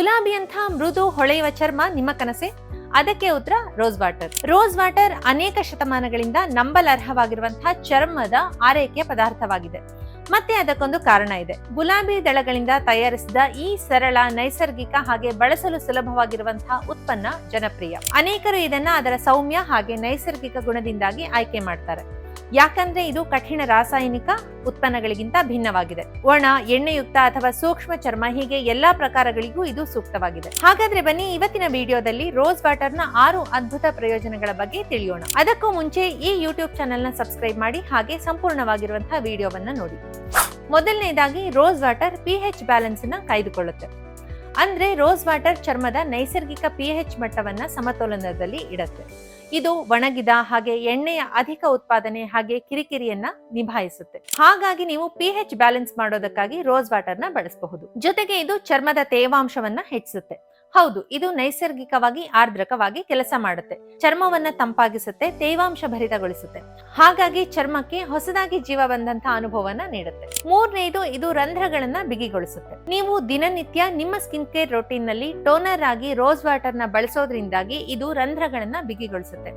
ಗುಲಾಬಿಯಂಥ ಮೃದು ಹೊಳೆಯುವ ಚರ್ಮ ನಿಮ್ಮ ಕನಸೆ? ಅದಕ್ಕೆ ಉತ್ತರ ರೋಸ್ ವಾಟರ್. ರೋಸ್ ವಾಟರ್ ಅನೇಕ ಶತಮಾನಗಳಿಂದ ನಂಬಲರ್ಹವಾಗಿರುವಂತಹ ಚರ್ಮದ ಆರೈಕೆ ಪದಾರ್ಥವಾಗಿದೆ. ಮತ್ತೆ ಅದಕ್ಕೊಂದು ಕಾರಣ ಇದೆ. ಗುಲಾಬಿ ದಳಗಳಿಂದ ತಯಾರಿಸಿದ ಈ ಸರಳ, ನೈಸರ್ಗಿಕ ಹಾಗೆ ಬಳಸಲು ಸುಲಭವಾಗಿರುವಂತಹ ಉತ್ಪನ್ನ ಜನಪ್ರಿಯ. ಅನೇಕರು ಇದನ್ನ ಅದರ ಸೌಮ್ಯ ಹಾಗೆ ನೈಸರ್ಗಿಕ ಗುಣದಿಂದಾಗಿ ಆಯ್ಕೆ ಮಾಡ್ತಾರೆ. ಯಾಕಂದ್ರೆ ಇದು ಕಠಿಣ ರಾಸಾಯನಿಕ ಉತ್ಪನ್ನಗಳಿಗಿಂತ ಭಿನ್ನವಾಗಿದೆ. ಒಣ, ಎಣ್ಣೆಯುಕ್ತ ಅಥವಾ ಸೂಕ್ಷ್ಮ ಚರ್ಮ ಹೀಗೆ ಎಲ್ಲಾ ಪ್ರಕಾರಗಳಿಗೂ ಇದು ಸೂಕ್ತವಾಗಿದೆ. ಹಾಗಾದ್ರೆ ಬನ್ನಿ ಇವತ್ತಿನ ವಿಡಿಯೋದಲ್ಲಿ ರೋಸ್ ವಾಟರ್ನ ಆರು ಅದ್ಭುತ ಪ್ರಯೋಜನಗಳ ಬಗ್ಗೆ ತಿಳಿಯೋಣ. ಅದಕ್ಕೂ ಮುಂಚೆ ಈ ಯೂಟ್ಯೂಬ್ ಚಾನೆಲ್ನ ಸಬ್ಸ್ಕ್ರೈಬ್ ಮಾಡಿ ಹಾಗೆ ಸಂಪೂರ್ಣವಾಗಿರುವಂತಹ ವಿಡಿಯೋವನ್ನ ನೋಡಿ. ಮೊದಲನೇದಾಗಿ ರೋಸ್ ವಾಟರ್ ಪಿ ಹೆಚ್ ಬ್ಯಾಲೆನ್ಸ್ನ ಕಾಯ್ದುಕೊಳ್ಳುತ್ತೆ. ಅಂದ್ರೆ ರೋಸ್ ವಾಟರ್ ಚರ್ಮದ ನೈಸರ್ಗಿಕ ಪಿ ಎಚ್ ಮಟ್ಟವನ್ನ ಸಮತೋಲನದಲ್ಲಿ ಇಡುತ್ತೆ. ಇದು ಒಣಗಿದ ಹಾಗೆ ಎಣ್ಣೆಯ ಅಧಿಕ ಉತ್ಪಾದನೆ ಹಾಗೆ ಕಿರಿಕಿರಿಯನ್ನ ನಿಭಾಯಿಸುತ್ತೆ. ಹಾಗಾಗಿ ನೀವು ಪಿ ಎಚ್ ಬ್ಯಾಲೆನ್ಸ್ ಮಾಡೋದಕ್ಕಾಗಿ ರೋಸ್ ವಾಟರ್ನ ಬಳಸಬಹುದು. ಜೊತೆಗೆ ಇದು ಚರ್ಮದ ತೇವಾಂಶವನ್ನ ಹೆಚ್ಚಿಸುತ್ತೆ. ಹೌದು, ಇದು ನೈಸರ್ಗಿಕವಾಗಿ, ಆರ್ದ್ರಕವಾಗಿ ಕೆಲಸ ಮಾಡುತ್ತೆ. ಚರ್ಮವನ್ನ ತಂಪಾಗಿಸುತ್ತೆ, ತೇವಾಂಶ ಭರಿತಗೊಳಿಸುತ್ತೆ. ಹಾಗಾಗಿ ಚರ್ಮಕ್ಕೆ ಹೊಸದಾಗಿ ಜೀವ ಬಂದಂತ ಅನುಭವನ ನೀಡುತ್ತೆ. ಮೂರನೇದು, ಇದು ರಂಧ್ರಗಳನ್ನ ಬಿಗಿಗೊಳಿಸುತ್ತೆ. ನೀವು ದಿನನಿತ್ಯ ನಿಮ್ಮ ಸ್ಕಿನ್ ಕೇರ್ ರೊಟೀನ್ನಲ್ಲಿ ಟೋನರ್ ಆಗಿ ರೋಸ್ ವಾಟರ್ನ ಬಳಸೋದ್ರಿಂದಾಗಿ ಇದು ರಂಧ್ರಗಳನ್ನ ಬಿಗಿಗೊಳಿಸುತ್ತೆ.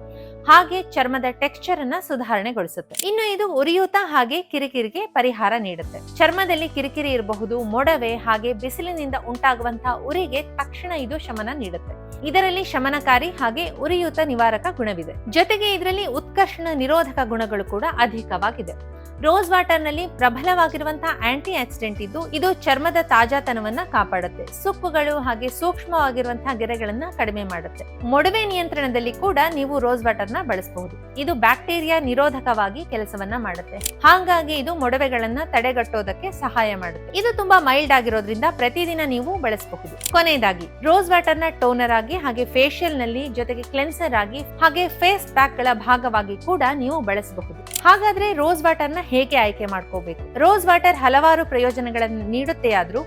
ಹಾಗೆ ಚರ್ಮದ ಟೆಕ್ಸ್ಚರ್ ಅನ್ನ ಸುಧಾರಣೆಗೊಳಿಸುತ್ತೆ. ಇನ್ನು ಇದು ಉರಿಯೂತ ಹಾಗೆ ಕಿರಿಕಿರಿಗೆ ಪರಿಹಾರ ನೀಡುತ್ತೆ. ಚರ್ಮದಲ್ಲಿ ಕಿರಿಕಿರಿ ಇರಬಹುದು, ಮೊಡವೆ ಹಾಗೆ ಬಿಸಿಲಿನಿಂದ ಉಂಟಾಗುವಂತಹ ಉರಿಗೆ ತಕ್ಷಣ ಇದು ಶಮನ ನೀಡುತ್ತೆ. ಇದರಲ್ಲಿ ಶಮನಕಾರಿ ಹಾಗೆ ಉರಿಯೂತ ನಿವಾರಕ ಗುಣವಿದೆ. ಜೊತೆಗೆ ಇದರಲ್ಲಿ ಉತ್ಕರ್ಷಣ ನಿರೋಧಕ ಗುಣಗಳು ಕೂಡ ಅಧಿಕವಾಗಿದೆ. ರೋಸ್ ವಾಟರ್ನಲ್ಲಿ ಪ್ರಬಲವಾಗಿರುವಂತಹ ಆಂಟಿ ಆಕ್ಸಿಡೆಂಟ್ ಇದ್ದು, ಇದು ಚರ್ಮದ ತಾಜಾತನವನ್ನ ಕಾಪಾಡುತ್ತೆ. ಸುಕ್ಕುಗಳು ಹಾಗೆ ಸೂಕ್ಷ್ಮವಾಗಿರುವಂತಹ ಗೆರೆಗಳನ್ನ ಕಡಿಮೆ ಮಾಡುತ್ತೆ. ಮೊಡವೆ ನಿಯಂತ್ರಣದಲ್ಲಿ ಕೂಡ ನೀವು ರೋಸ್ ವಾಟರ್ನ ಬಳಸಬಹುದು. ಇದು ಬ್ಯಾಕ್ಟೀರಿಯಾ ನಿರೋಧಕವಾಗಿ ಕೆಲಸವನ್ನ ಮಾಡುತ್ತೆ. ಹಾಗಾಗಿ ಇದು ಮೊಡವೆಗಳನ್ನ ತಡೆಗಟ್ಟೋದಕ್ಕೆ ಸಹಾಯ ಮಾಡುತ್ತೆ. ಇದು ತುಂಬಾ ಮೈಲ್ಡ್ ಆಗಿರೋದ್ರಿಂದ ಪ್ರತಿದಿನ ನೀವು ಬಳಸಬಹುದು. ಕೊನೆಯದಾಗಿ, ರೋಸ್ ವಾಟರ್ನ ಟೋನರ್ ಆಗಿ ಹಾಗೆ ಫೇಶಿಯಲ್ನಲ್ಲಿ ಜೊತೆಗೆ ಕ್ಲೆನ್ಸರ್ ಆಗಿ ಹಾಗೆ ಫೇಸ್ ಪ್ಯಾಕ್ಗಳ ಭಾಗವಾಗಿ ಕೂಡ ನೀವು ಬಳಸಬಹುದು. ಹಾಗಾದ್ರೆ ರೋಸ್ ವಾಟರ್ನ ಹೇಗೆ ಆಯ್ಕೆ ಮಾಡ್ಕೋಬೇಕು? ರೋಸ್ ವಾಟರ್ ಹಲವಾರು ಪ್ರಯೋಜನಗಳನ್ನು ನೀಡುತ್ತೆ ಆದ್ರೂ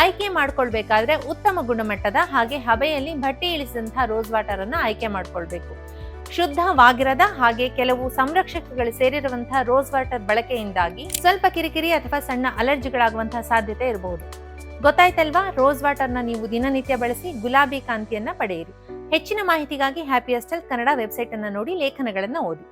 ಆಯ್ಕೆ ಮಾಡ್ಕೊಳ್ಬೇಕಾದ್ರೆ ಉತ್ತಮ ಗುಣಮಟ್ಟದ ಹಾಗೆ ಹಬೆಯಲ್ಲಿ ಭಟ್ಟಿ ಇಳಿಸಿದಂತಹ ರೋಸ್ ವಾಟರ್ ಅನ್ನು ಆಯ್ಕೆ ಮಾಡ್ಕೊಳ್ಬೇಕು. ಶುದ್ಧವಾಗಿರದ ಹಾಗೆ ಕೆಲವು ಸಂರಕ್ಷಕಗಳು ಸೇರಿರುವಂತಹ ರೋಸ್ ವಾಟರ್ ಬಳಕೆಯಿಂದಾಗಿ ಸ್ವಲ್ಪ ಕಿರಿಕಿರಿ ಅಥವಾ ಸಣ್ಣ ಅಲರ್ಜಿಗಳಾಗುವಂತಹ ಸಾಧ್ಯತೆ ಇರಬಹುದು ಗೊತ್ತಾಯ್ತಲ್ವಾ? ರೋಸ್ ವಾಟರ್ನ ನೀವು ದಿನನಿತ್ಯ ಬಳಸಿ ಗುಲಾಬಿ ಕಾಂತಿಯನ್ನ ಪಡೆಯಿರಿ. ಹೆಚ್ಚಿನ ಮಾಹಿತಿಗಾಗಿ ಹ್ಯಾಪಿ ಅಸ್ಟಲ್ ಕನ್ನಡ ವೆಬ್ಸೈಟ್ ಅನ್ನು ನೋಡಿ ಲೇಖನಗಳನ್ನು ಓದಿ.